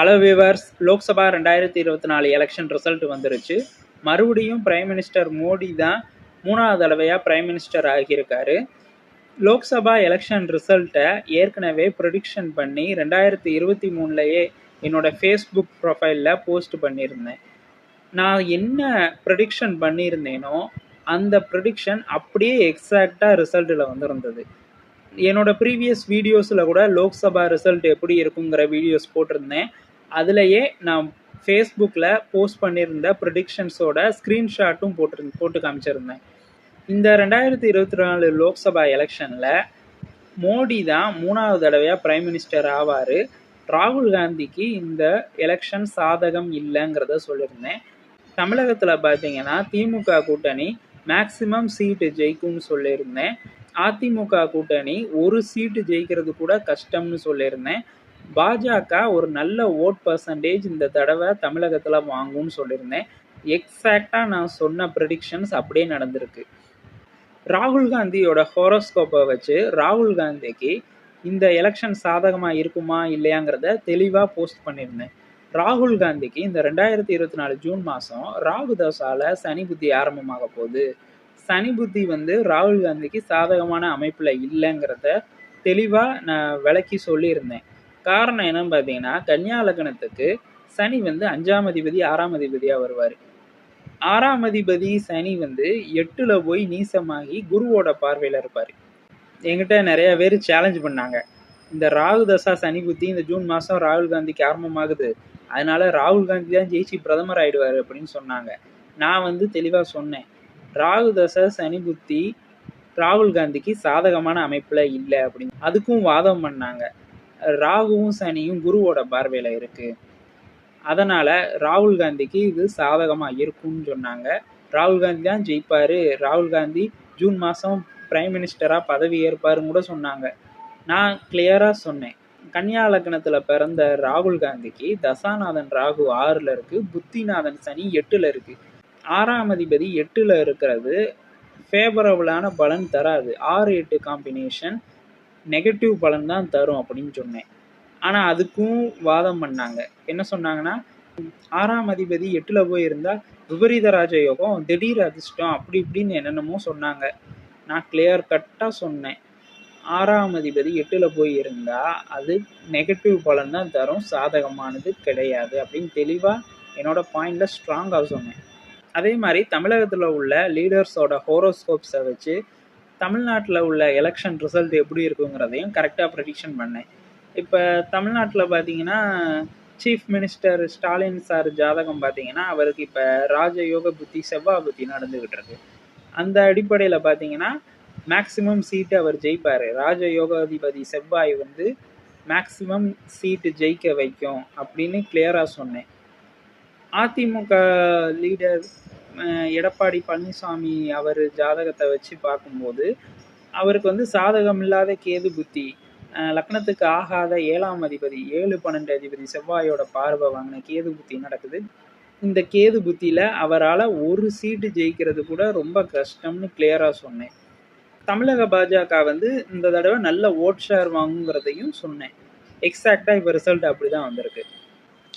Hello viewers Lok Sabha ரெண்டாயிரத்தி இருபத்தி நாலு எலெக்ஷன் ரிசல்ட் வந்துருச்சு. மறுபடியும் பிரைம் மினிஸ்டர் மோடி தான் மூணாவது தடவையாக பிரைம் மினிஸ்டர் ஆகியிருக்காரு. லோக்சபா எலெக்ஷன் ரிசல்ட்டை ஏற்கனவே ப்ரொடிக்ஷன் பண்ணி ரெண்டாயிரத்தி இருபத்தி மூணுலேயே என்னோட ஃபேஸ்புக் ப்ரொஃபைலில் போஸ்ட் பண்ணியிருந்தேன். நான் என்ன ப்ரொடிக்ஷன் பண்ணியிருந்தேனோ அந்த ப்ரொடிக்ஷன் அப்படியே எக்ஸாக்டாக ரிசல்ட்டில் வந்திருந்தது. என்னோட ப்ரீவியஸ் வீடியோஸில் கூட லோக்சபா ரிசல்ட் எப்படி இருக்குங்கிற வீடியோஸ் போட்டிருந்தேன். அதுலேயே நான் ஃபேஸ்புக்கில் போஸ்ட் பண்ணியிருந்த ப்ரொடிக்ஷன்ஸோட ஸ்க்ரீன்ஷாட்டும் போட்டு போட்டு காமிச்சிருந்தேன். இந்த ரெண்டாயிரத்தி இருபத்தி நாலு லோக்சபா எலெக்ஷனில் மோடி தான் மூணாவது தடவையாக பிரைம் மினிஸ்டர் ஆவார். ராகுல் காந்திக்கு இந்த எலெக்ஷன் சாதகம் இல்லைங்கிறத சொல்லியிருந்தேன். தமிழகத்தில் பார்த்தீங்கன்னா திமுக கூட்டணி மேக்சிமம் சீட்டு ஜெயிக்கும்னு சொல்லியிருந்தேன். அதிமுக கூட்டணி ஒரு சீட்டு ஜெயிக்கிறது கூட கஷ்டம்னு சொல்லியிருந்தேன். பாஜக ஒரு நல்ல ஓட் பர்சன்டேஜ் இந்த தடவை தமிழகத்தில் வாங்கும்னு சொல்லியிருந்தேன். எக்ஸாக்டாக நான் சொன்ன ப்ரெடிக்ஷன்ஸ் அப்படியே நடந்திருக்கு. ராகுல் காந்தியோட ஹோரோஸ்கோப்பை வச்சு ராகுல் காந்திக்கு இந்த எலெக்ஷன் சாதகமாக இருக்குமா இல்லையாங்கிறத தெளிவாக போஸ்ட் பண்ணியிருந்தேன். ராகுல் காந்திக்கு இந்த ரெண்டாயிரத்தி இருபத்தி நாலு ஜூன் மாதம் ராகு தசால சனி புத்தி ஆரம்பமாக போகுது. சனி புத்தி வந்து ராகுல் காந்திக்கு சாதகமான அமைப்பில் இல்லைங்கிறத தெளிவாக நான் விளக்கி சொல்லியிருந்தேன். காரணம் என்னன்னு பார்த்தீங்கன்னா கன்னியா லக்னத்துக்கு சனி வந்து அஞ்சாம் அதிபதி ஆறாம் அதிபதியாக வருவார். ஆறாம் அதிபதி சனி வந்து எட்டில் போய் நீசமாகி குருவோட பார்வையில் இருப்பார். என்கிட்ட நிறைய பேர் சேலஞ்ச் பண்ணாங்க. இந்த ராகு தசா சனி புத்தி இந்த ஜூன் மாதம் ராகுல் காந்திக்கு ஆரம்பமாகுது அதனால ராகுல் காந்தி தான் ஜெயிச்சு பிரதமர் ஆயிடுவார் அப்படின்னு சொன்னாங்க. நான் வந்து தெளிவாக சொன்னேன். ராகு தசை சனி புத்தி ராகுல் காந்திக்கு சாதகமான அமைப்பில் இல்லை அப்படின்னு. அதுக்கும் வாதம் பண்ணாங்க. ராகுவும் சனியும் குருவோட பார்வையில் இருக்குது அதனால் ராகுல் காந்திக்கு இது சாதகமாக இருக்கும்னு சொன்னாங்க. ராகுல் காந்தி தான் ஜெயிப்பார். ராகுல் காந்தி ஜூன் மாதம் பிரைம் மினிஸ்டராக பதவி ஏற்பாருன்னு கூட சொன்னாங்க. நான் கிளியராக சொன்னேன். கன்னியா லக்னத்தில் பிறந்த ராகுல் காந்திக்கு தசாநாதன் ராகு ஆறில் இருக்குது புத்திநாதன் சனி எட்டில் இருக்குது ஆறாம் அதிபதி எட்டில் இருக்கிறது. ஃபேவரபுளான பலன் தராது. ஆறு எட்டு காம்பினேஷன் நெகட்டிவ் பலன் தான் தரும் அப்படின்னு சொன்னேன். ஆனால் அதுக்கும் வாதம் பண்ணாங்க. என்ன சொன்னாங்கன்னா ஆறாம் அதிபதி எட்டில் போய் இருந்தால் விபரீத ராஜ யோகம் திடீர் அதிர்ஷ்டம் அப்படி இப்படின்னு என்னென்னமோ சொன்னாங்க. நான் கிளியர் கட்டாக சொன்னேன். ஆறாம் அதிபதி எட்டில் போய் இருந்தால் அது நெகட்டிவ் பலன் தான் தரும் சாதகமானது கிடையாது அப்படின்னு தெளிவாக என்னோட பாயிண்டில் ஸ்ட்ராங்காக சொன்னேன். அதே மாதிரி தமிழகத்தில் உள்ள லீடர்ஸோட ஹோரோஸ்கோப்ஸை வச்சு தமிழ்நாட்டில் உள்ள எலெக்ஷன் ரிசல்ட் எப்படி இருக்குங்கிறதையும் கரெக்டாக ப்ரடிக்ஷன் பண்ணேன். இப்போ தமிழ்நாட்டில் பார்த்தீங்கன்னா சீஃப் மினிஸ்டர் ஸ்டாலின் சார் ஜாதகம் பார்த்தீங்கன்னா அவருக்கு இப்போ ராஜயோக புத்தி செவ்வாய் புத்தி நடந்துக்கிட்டு இருக்கு. அந்த அடிப்படையில் பார்த்தீங்கன்னா மேக்சிமம் சீட்டு அவர் ஜெயிப்பார். ராஜயோகாதிபதி செவ்வாய் வந்து மேக்சிமம் சீட்டு ஜெயிக்க வைக்கும் அப்படின்னு கிளியராக சொன்னேன். அதிமுக லீடர் எடப்பாடி பழனிசாமி அவர் ஜாதகத்தை வச்சு பார்க்கும்போது அவருக்கு வந்து சாதகம் இல்லாத கேது புத்தி லக்னத்துக்கு ஆகாத ஏழாம் அதிபதி ஏழு பன்னெண்டு அதிபதி செவ்வாயோட பார்வை வாங்கின கேது புத்தி நடக்குது? இந்த கேது புத்தியில் அவரால் ஒரு சீட்டு ஜெயிக்கிறது கூட ரொம்ப கஷ்டம்னு கிளியராக சொன்னேன். தமிழக பாஜக வந்து இந்த தடவை நல்ல ஓட் ஷேர் வாங்குங்கிறதையும் சொன்னேன். எக்ஸாக்டாக இப்போ ரிசல்ட் அப்படி தான் வந்திருக்கு.